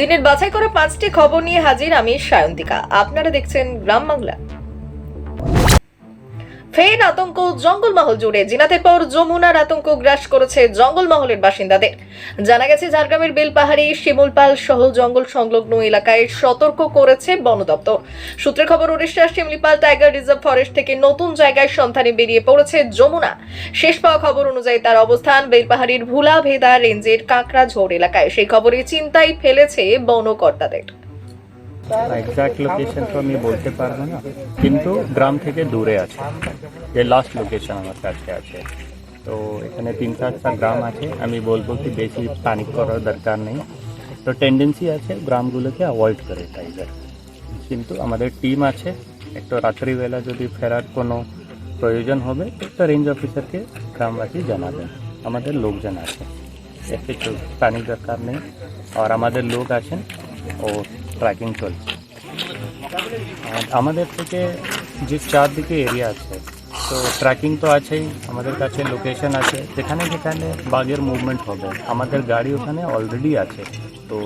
দিনের বাছাই করা পাঁচটি খবর নিয়ে হাজির আমি সায়ন্তিকা। আপনারা দেখছেন গ্রাম বাংলা। ফের আতঙ্ক, জঙ্গলমহল জুড়ে। জিনাতের পর যমুনার আতঙ্ক গ্রাস করেছে জঙ্গলমহলের বাসিন্দাদের। জানা গেছে, ঝাড়গ্রামের বেলপাহাড়ি, শিমুলপাল সহ জঙ্গল সংলগ্ন এলাকায় সতর্ক করেছে বন দপ্তর। সূত্রের খবর উড়িষ্যার শিমলিপাল টাইগার রিজার্ভ ফরেস্ট থেকে নতুন জায়গায় সন্ধানে বেরিয়ে পড়েছে যমুনা। শেষ পাওয়া খবর অনুযায়ী তার অবস্থান বেলপাহাড়ির ভুলা ভেদা রেঞ্জের কাঁকড়া ঝোড় এলাকায়। সেই খবরে চিন্তায় ফেলেছে বনকর্তাদের। এক্স্যাক্ট লোকেশন তো আমি বলতে পারব না, কিন্তু গ্রাম থেকে দূরে আছে। যে লাস্ট লোকেশন আমার কাছে আছে। তো এখানে তিন চারটা গ্রাম আছে। আমি বলব কি বেশি প্যানিক করার দরকার নেই। তো টেন্ডেন্সি আছে গ্রামগুলোকে অ্যাভয়েড করে টাইগার কিন্তু আমাদের টিম আছে। একটু রাত্রিবেলা যদি ফেরার কোনো প্রয়োজন হবে একটা রেঞ্জ অফিসারকে গ্রামবাসী জানাবেন। আমাদের লোকজন আছে। কিছু প্যানিক দরকার নেই। আর আমাদের লোক আছেন। ও ট্র্যাকিং চলছে। আর আমাদের থেকে যে চারদিকে এরিয়া আছে, তো ট্র্যাকিং তো আছেই, আমাদের কাছে লোকেশন আছে। যেখানে যেখানে বাঘের মুভমেন্ট হবে, আমাদের গাড়ি ওখানে অলরেডি আছে। তো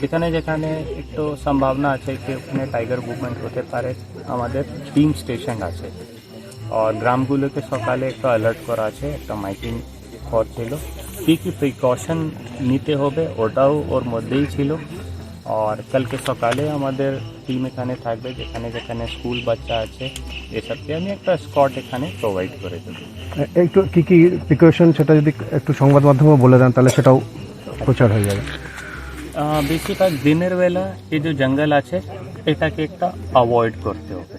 যেখানে যেখানে একটু সম্ভাবনা আছে কি ওখানে টাইগার মুভমেন্ট হতে পারে, আমাদের টিম স্টেশন আছে। আর গ্রামগুলোকে সকালে একটা অ্যালার্ট করা আছে, একটা মাইকিং করছিল কী কী প্রিকশন নিতে হবে, ওটাও ওর মধ্যেই ছিল। আর কালকে সকালে আমাদের টিম এখানে থাকবে যেখানে যেখানে স্কুল বাচ্চা আছে এসবকে আমি একটা স্কট এখানে প্রোভাইড করে দেবো একটু কি কি প্রিকশন সেটা যদি একটু সংবাদ মাধ্যমে বলে দেন তাহলে সেটাও প্রচার হয়ে যাবে বেশিরভাগ দিনের বেলা এই যে জঙ্গল আছে এটাকে একটা অ্যাভয়েড করতে হবে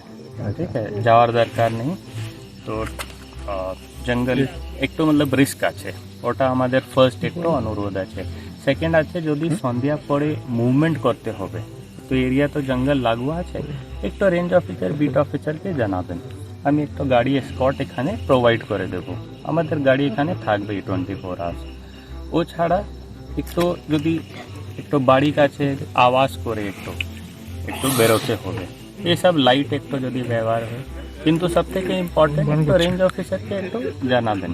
ঠিক আছে যাওয়ার দরকার নেই তো জঙ্গল একটু মতলব রিস্ক আছে ওটা আমাদের ফার্স্ট একটু অনুরোধ আছে সেকেন্ড আছে যদি সন্ধ্যা পরে মুভমেন্ট করতে হবে। তো এরিয়া তো জঙ্গল লাগু আছে। একটু রেঞ্জ অফিসার বিট অফিসারকে জানাবেন। আমি একটু গাড়ি স্কট এখানে প্রোভাইড করে দেবো। আমাদের গাড়ি এখানে থাকবে টোয়েন্টি ফোর আওয়ার্স ও ছাড়া একটু যদি একটু বাড়ি কাছে আওয়াজ করে একটু একটু বেরোতে হবে। এসব লাইট একটু যদি ব্যবহার হয়। কিন্তু সব থেকে ইম্পর্টেন্ট একটু রেঞ্জ অফিসারকে একটু জানাবেন।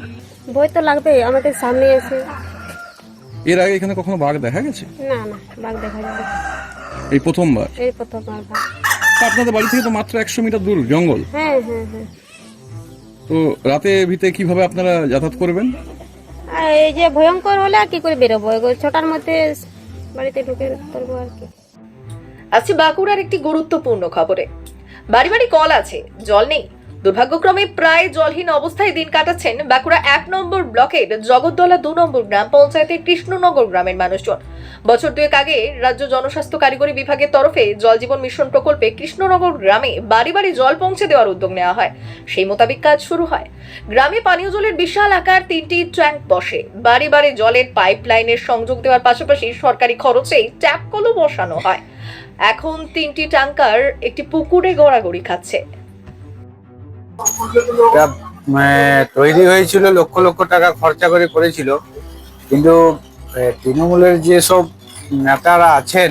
ভয় তো লাগবেই আমাদের সামনে এসে। এর আগে এখানে কখনো বাঘ দেখা গেছে? না না বাঘ দেখা যাবে এই প্রথমবার? এই প্রথমবার বাঘ। আপনাদের বাড়ি থেকে তো মাত্র একশো মিটার দূর জঙ্গল। হ্যাঁ হ্যাঁ হ্যাঁ। তো রাতে ভিতে কীভাবে আপনারা যাতায়াত করবেন? এই যে ভয়ঙ্কর হলে আর কি করে বেরোবো? ছটার মধ্যে বাড়িতে ঢুকে পড়ব আর কি। আসছি বাঁকুড়ার একটি গুরুত্বপূর্ণ খবরে। বাড়ি বাড়ি কল আছে জল নেই। দুর্ভাগ্যক্রমে প্রায় জলহীন অবস্থায় দিন কাটাচ্ছেন বাঁকুড়া এক নম্বর ব্লকের জগদ্দলা দু নম্বর গ্রাম পঞ্চায়েতের কৃষ্ণনগর গ্রামের মানুষজন। বছর দুয়েক আগে রাজ্য জনস্বাস্থ্য কারিগরি বিভাগের তরফে জল জীবন মিশন প্রকল্পে কৃষ্ণনগর গ্রামে বাড়ি বাড়ি জল পৌঁছে দেওয়ার উদ্যোগ নেওয়া হয়। সেই মোতাবেক কাজ শুরু হয়। গ্রামে পানীয় জলের বিশাল আকার তিনটি ট্যাঙ্ক বসে। বাড়ি বাড়ি জলের পাইপ লাইনের সংযোগ দেওয়ার পাশাপাশি সরকারি খরচেই ট্যাপ কলও বসানো হয়। এখন তিনটি ট্যাঙ্কার একটি পুকুরে গড়াগড়ি খাচ্ছে। এটা তৈরি হয়েছিল লক্ষ লক্ষ টাকা খরচা করে করেছিল। কিন্তু তৃণমূলের যেসব নেতারা আছেন,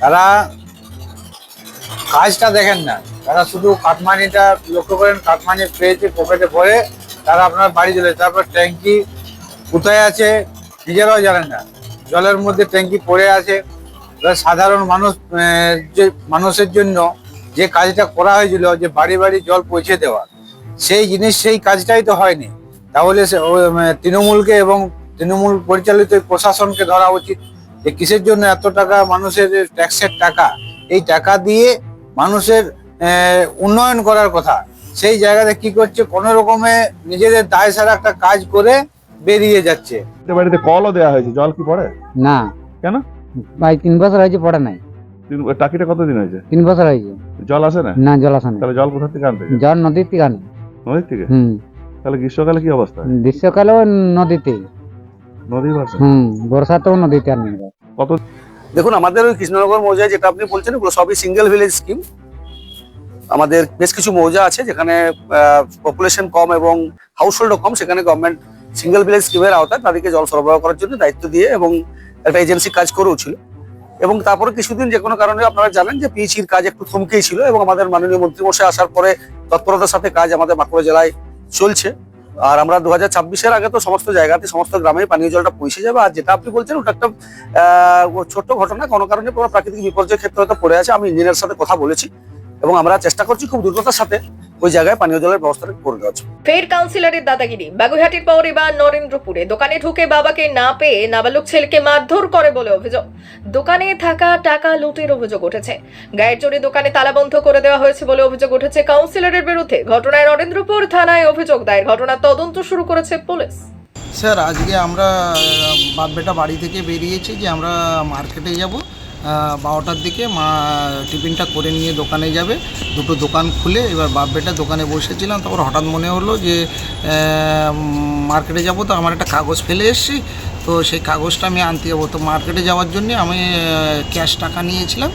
তারা কাজটা দেখেন না। তারা শুধু কাটমানিটা লক্ষ্য করেন, কাটমানি পেয়েছে, পকেটে পরে তারা আপনার বাড়ি চলে। তারপর ট্যাঙ্কি কোথায় আছে নিজেরাও জানেন না। জলের মধ্যে ট্যাঙ্কি পড়ে আছে। সাধারণ মানুষ যে, মানুষের জন্য যে কাজটা করা হয়েছিল যে বাড়ি বাড়ি জল পৌঁছে দেওয়া সেই জিনিস সেই কাজটাই তো হয়নি। তাহলে সে- তৃণমূলকে এবং তৃণমূল পরিচালিত প্রশাসনকে ধরা উচিত যে কিসের জন্য এত টাকা মানুষের ট্যাক্সের টাকা। এই টাকা দিয়ে মানুষের উন্নয়ন করার কথা। সেই জায়গাতে কি করছে কোনো রকমে নিজেদের দায় সারা একটা কাজ করে বেরিয়ে যাচ্ছে। বাড়িতে কলও দেওয়া হয়েছে জল কি পড়ে? না। কেন? ভাই তিন বছর হয়েছে পড়ে নাই। তিন- টাকিটা কতদিন হয়েছে? তিন বছর হয়েছে। জল আসে না? না জল আসে না। তাহলে জল কোথা থেকে আনতে জল নদীর থেকে আনে। নদীর থেকে? হুম। তাহলে গ্রীষ্মকালে কি অবস্থা? গ্রীষ্মকালেও নদীতে। নদী ভাষা হুম বর্ষাতেও নদীতে আনে। কত দেখুন আমাদের ওই কৃষ্ণনগর মৌজায় যেটা আপনি বলছেন ওগুলো সবই সিঙ্গেল ভিলেজ স্কিম আমাদের বেশ কিছু মৌজা আছে যেখানে পপুলেশন কম এবং হাউসহোল্ডও কম সেখানে গভর্নমেন্ট সিঙ্গেল ভিলেজ স্কিমের আওতায় তাদেরকে জল সরবরাহ করার জন্য দায়িত্ব দিয়ে এবং একটা এজেন্সি কাজ করেও ছিল। এবং তারপরে কিছুদিন যে কোনো কারণে আপনারা জানেন যে পিএইচির কাজ একটু থমকেই ছিল এবং আমাদের মাননীয় মন্ত্রীমশাই আসার পরে তৎপরতার সাথে কাজ আমাদের বাঁকুড়া জেলায় চলছে। আর আমরা দু হাজার ছাব্বিশের আগে তো সমস্ত জায়গাতে, সমস্ত গ্রামে পানীয় জলটা পৌঁছে যাবে। আর যেটা আপনি বলছেন, ওটা একটা ছোট্ট ঘটনা। কোনো কারণে পুরো প্রাকৃতিক বিপর্যয়ের ক্ষেত্রে হয়তো পড়ে আছে, আমি ইঞ্জিনিয়ার সাথে কথা বলেছি। এবং আমরা চেষ্টা করছি খুব দ্রুততার সাথে ওই জায়গায় পানীয় জলের ব্যবস্থাটা করে জন্য। ফের কাউন্সিলরের দাদাগিরি। বাগুইহাটির পর এবার নরেন্দ্রপুরে। দোকানে ঢুকে বাবাকে না পেয়ে নাবালক ছেলেকে মারধর করে বলে অভিযোগ। দোকানে থাকা টাকা লুটের অভিযোগ উঠেছে। গায়ের জোরে দোকানে তালাবন্ধ করে দেওয়া হয়েছে বলে অভিযোগ উঠেছে কাউন্সিলরের বিরুদ্ধে। ঘটনায় নরেন্দ্রপুর থানায় অভিযোগ দায়ের। ঘটনার তদন্ত শুরু করেছে পুলিশ। স্যার আজকে আমরা বাপ বেটা বাড়ি থেকে বেরিয়েছি যে আমরা মার্কেটে যাব। বারোটার দিকে মা টিফিনটা করে নিয়ে দোকানে যাবে। দুটো দোকান খুলে এবার বাপ বেটা দোকানে বসেছিলাম, তারপর হঠাৎ মনে হলো যে মার্কেটে যাব, তো আমার একটা কাগজ ফেলে এসেছি। তো সেই কাগজটা আমি আনতে যাব। তো মার্কেটে যাওয়ার জন্য আমি ক্যাশ টাকা নিয়েছিলাম,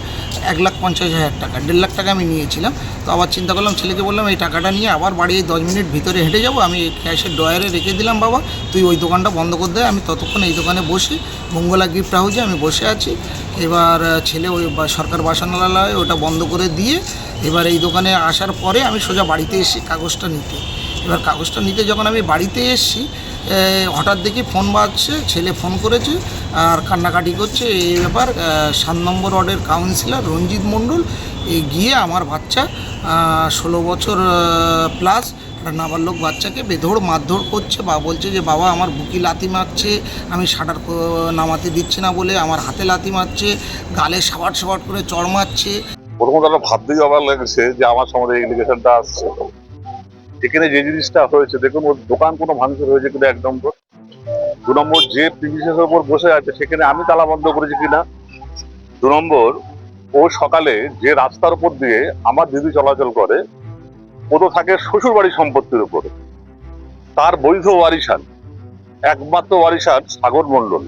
এক লাখ পঞ্চাশ হাজার টাকা, দেড় লাখ টাকা আমি নিয়েছিলাম। তো আবার চিন্তা করলাম, ছেলেকে বললাম, এই টাকাটা নিয়ে আবার বাড়ি দশ মিনিট ভিতরে হেঁটে যাব, আমি ক্যাশের ডয়ারে রেখে দিলাম, বাবা। তুই ওই দোকানটা বন্ধ করে দে, আমি ততক্ষণ এই দোকানে বসি। মঙ্গলা গিফট হাউসে আমি বসে আছি। এবার ছেলে ওই সরকার বাসনালয়, ওটা বন্ধ করে দিয়ে এবার এই দোকানে আসার পরে আমি সোজা বাড়িতে এসেছি কাগজটা নিতে। এবার কাগজটা নিতে যখন আমি বাড়িতে এসেছি হঠাৎ দেখি ফোন বাজছে, ছেলে ফোন করেছে আর কান্নাকাটি করছে। এই ব্যাপার সাত নম্বর ওয়ার্ডের কাউন্সিলর রঞ্জিত মণ্ডল, এ, গিয়ে আমার বাচ্চা ষোলো বছর প্লাস একটা নাবালক বাচ্চাকে বেধড় মারধর করছে। বা বলছে যে, বাবা, আমার বুকি লাথি মারছে, আমি শাটার নামাতে দিচ্ছে না বলে আমার হাতে লাথি মারছে, গালে সাবাট সাবাট করে চড় মারছে। প্রথমত ভাবতেই অবাক লেগেছে যে, আমার সম্বন্ধে এলিগেশনটা আসছে। এখানে যে জিনিসটা হয়েছে, দেখুন, ওর দোকান কোনো ভাঙচুর হয়েছে কিনা এক নম্বর দু নম্বর যে প্রিমিসের উপর বসে আছে, সেখানে আমি তালা বন্ধ করেছি কিনা? দু নম্বর, ও সকালে যে রাস্তার উপর দিয়ে আমার দিদি চলাচল করে, ও তো থাকে শ্বশুর বাড়ির সম্পত্তির উপরে। তার বৈধ ওয়ারিশান, একমাত্র ওয়ারিশান সাগর মণ্ডল।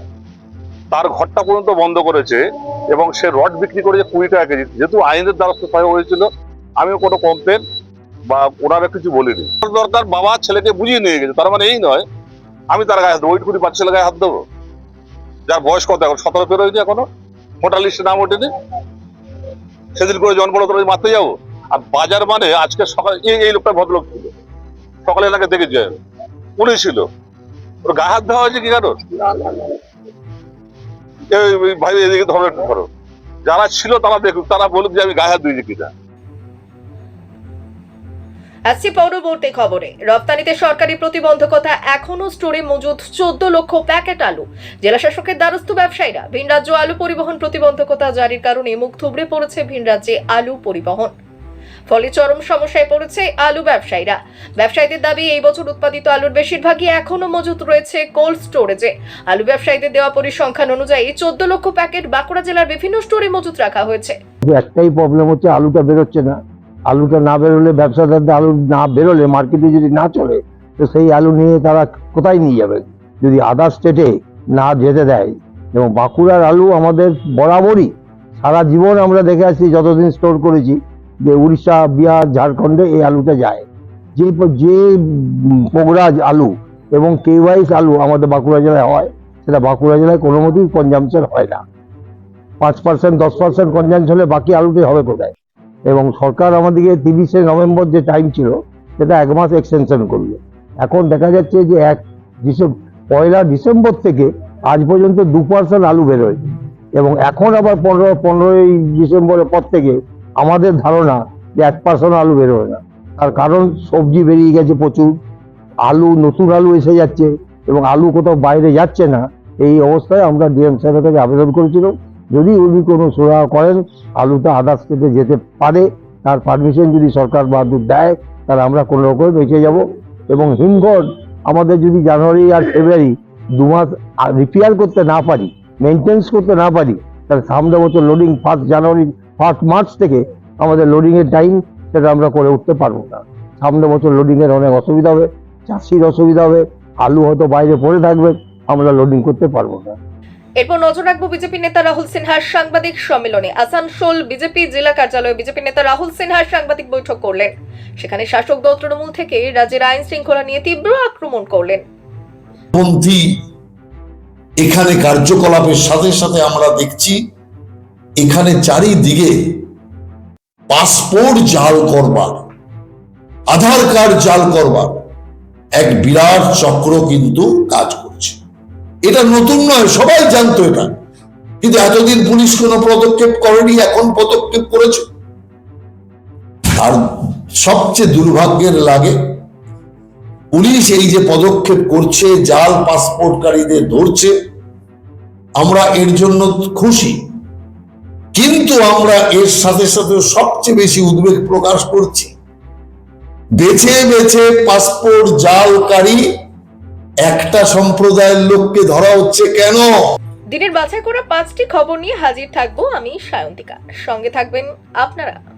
তার ঘরটা পর্যন্ত বন্ধ করেছে এবং সে রড বিক্রি করেছে কুড়ি টাকা কেজি। যেহেতু আইনের দ্বারস্থ হয়েছিল, আমিও কোনো কমপ্লেন বা ওনারা কিছু বলিনি। দরকার বাবা ছেলেকে বুঝিয়ে নিয়ে গেছে, তার মানে এই নয়, আমি তার গায়ে হাত দেবো, ওই কুড়ি পাঁচ ছেলে গায়ে হাত দেবো। যার বয়স কত এখন? সতেরো পেরো হয়নি এখনও? মোটা লিস্টে নাম ওঠেনি? সেদিন করে জন বড় করে মারতে যাব? আর বাজার মানে আজকে সকালে, এই এই লোকটা ভদ্রলোক ছিল। সকালে এলাকা দেখেছে উনি ছিল। ওর গায়ে হাত দেওয়া হয়েছে কি এই ভাই, এদিকে ধরো ধরো। যারা ছিল তারা দেখুক, তারা বলুক যে আমি গায়ে হাত দিয়েছি কিনা। আসছি পরবর্তী খবরে। রপ্তানিতে সরকারি প্রতিবন্ধকতা এখনও স্টোরে মজুদ চোদ্দ লক্ষ প্যাকেট আলু। জেলা শাসকের দ্বারস্থ ব্যবসায়ীরা ভিন রাজ্য আলু পরিবহন প্রতিবন্ধকতা জারির কারণে মুখ থুবড়ে পড়েছে ভিন রাজ্যে আলু পরিবহন। ফলে চরম সমস্যায় পড়েছে আলু ব্যবসায়ীরা। ব্যবসায়ীদের দাবি, এই বছর উৎপাদিত আলুর বেশিরভাগই এখনও মজুত রয়েছে কোল্ড স্টোরেজে। আলু ব্যবসায়ীদের দেওয়া পরিসংখ্যান অনুযায়ী চোদ্দ লক্ষ প্যাকেট বাঁকুড়া জেলার বিভিন্ন স্টোরে মজুত রাখা হয়েছে। একটাই প্রবলেম হচ্ছে, আলুটা বেরোচ্ছে না। আলুটা না বেরোলে, ব্যবসাদারদের আলু না বেরোলে, মার্কেটে যদি না চলে, তো সেই আলু নিয়ে তারা কোথায় নিয়ে যাবে? যদি আদার স্টেটে না যেতে দেয়। এবং বাঁকুড়ার আলু আমাদের বরাবরই। সারা জীবন আমরা দেখে আসছি, যতদিন স্টোর করেছি, যে উড়িষ্যা, বিহার, ঝাড়খণ্ডে এই আলুটা যায়। যে যে পোগরাজ আলু এবং কেওয়াইস আলু আমাদের বাঁকুড়া জেলায় হয়, সেটা বাঁকুড়া জেলায় কোনো মতেই কনজামশন হয় না। পাঁচ পার্সেন্ট দশ পার্সেন্ট কনজামশন হলে বাকি আলুটি হবে কোথায়? এবং সরকার আমাদেরকে তিরিশে নভেম্বর যে টাইম ছিল, সেটা এক মাস এক্সটেনশন করল। এখন দেখা যাচ্ছে যে এক ডিসেম্বর পয়লা ডিসেম্বর থেকে আজ পর্যন্ত দু পার্সেন্ট আলু বেরোয় এবং এখন আবার পনেরো, পনেরোই ডিসেম্বরের পর থেকে আমাদের ধারণা যে এক পার্সেন্ট আলু বেরোয় না। তার কারণ সবজি বেরিয়ে গেছে প্রচুর, আলু, নতুন আলু এসে যাচ্ছে এবং আলু কোথাও বাইরে যাচ্ছে না। এই অবস্থায় আমরা ডিএম সাহেবের কাছে আবেদন করেছিলাম। যদি উনি কোনো সুরাহা করেন আলুটা আদার স্টেটে যেতে পারে, তার পারমিশন যদি সরকার বাহাদুর দেয়, তাহলে আমরা কোনো রকম বেঁচে যাব। এবং হিমঘর আমাদের যদি জানুয়ারি আর ফেব্রুয়ারি দু মাস রিপেয়ার করতে না পারি মেনটেন্স করতে না পারি, তাহলে সামনে বছর loading first January first March থেকে আমাদের লোডিংয়ের টাইম সেটা আমরা করে উঠতে পারব না। সামনে বছর লোডিংয়ের অনেক অসুবিধা হবে, চাষির অসুবিধা হবে, আলু হয়তো বাইরে পড়ে থাকবে, আমরা লোডিং করতে পারব না। এরপর নজর রাখব বিজেপি নেতা রাহুল সিনহার সাংবাদিক সম্মেলনে। আসানসোল বিজেপি জেলা কার্যালয়ে বিজেপি নেতা রাহুল সিনহার সাংবাদিক বৈঠক করলেন। সেখানে শাসক দল তৃণমূল থেকে রাজ্যের আইন শৃঙ্খলা নিয়ে তীব্র আক্রমণ করলেন। এখানে কার্যকলাপের সাথে সাথে আমরা দেখছি, এখানে চারিদিকে পাসপোর্ট জাল করবার, আধার কার্ড জাল করবার এক বিরাট চক্র কিন্তু কাজ করছে এটা নতুন নয়, সবাই জানতো এটা। কিন্তু এতদিন পুলিশ কোনো পদক্ষেপ করেনি, এখন পদক্ষেপ করেছে। আর সবচেয়ে দুর্ভাগ্যের লাগে, পুলিশ এই যে পদক্ষেপ করছে, জাল পাসপোর্টকারীদের ধরছে, আমরা এর জন্য খুশি। কিন্তু আমরা এর সাথে সাথে সবচেয়ে বেশি উদ্বেগ প্রকাশ করছি। বেছে বেছে পাসপোর্ট জালকারী একটা সম্প্রদায়ের লোককে ধরা হচ্ছে কেন? দিনের বাছাই করা পাঁচটি খবর নিয়ে হাজির থাকব আমি সায়ন্তিকা। সঙ্গে থাকবেন আপনারা।